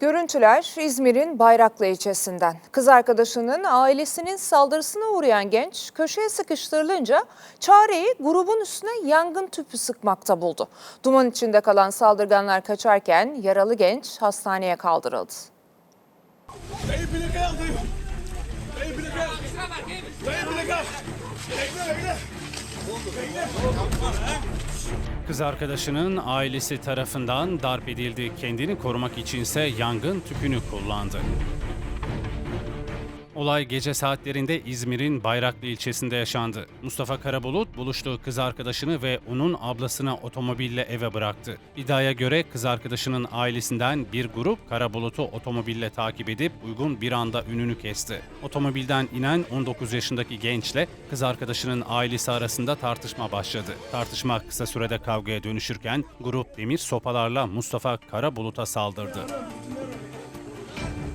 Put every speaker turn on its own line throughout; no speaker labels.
Görüntüler İzmir'in Bayraklı ilçesinden. Kız arkadaşının ailesinin saldırısına uğrayan genç köşeye sıkıştırılınca çareyi grubun üstüne yangın tüpü sıkmakta buldu. Duman içinde kalan saldırganlar kaçarken yaralı genç hastaneye kaldırıldı.
Bekle bekle.
Kız arkadaşının ailesi tarafından darp edildi. Kendini korumak içinse yangın tüpünü kullandı. Olay gece saatlerinde İzmir'in Bayraklı ilçesinde yaşandı. Mustafa Karabulut buluştuğu kız arkadaşını ve onun ablasını otomobille eve bıraktı. İddiaya göre kız arkadaşının ailesinden bir grup Karabulut'u otomobille takip edip uygun bir anda önünü kesti. Otomobilden inen 19 yaşındaki gençle kız arkadaşının ailesi arasında tartışma başladı. Tartışma kısa sürede kavgaya dönüşürken grup demir sopalarla Mustafa Karabulut'a saldırdı.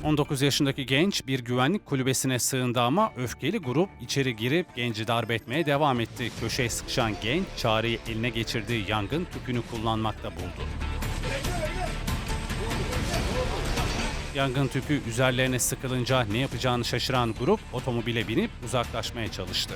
19 yaşındaki genç bir güvenlik kulübesine sığındı ama öfkeli grup içeri girip genci darp etmeye devam etti. Köşeye sıkışan genç çareyi eline geçirdiği yangın tüpünü kullanmakta buldu. Yangın tüpü üzerlerine sıkılınca ne yapacağını şaşıran grup otomobile binip uzaklaşmaya çalıştı.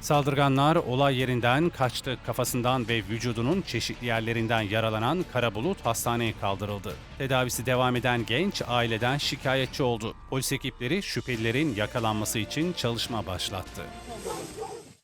Saldırganlar olay yerinden kaçtı. Kafasından ve vücudunun çeşitli yerlerinden yaralanan Karabulut hastaneye kaldırıldı. Tedavisi devam eden genç aileden şikayetçi oldu. Polis ekipleri şüphelilerin yakalanması için çalışma başlattı.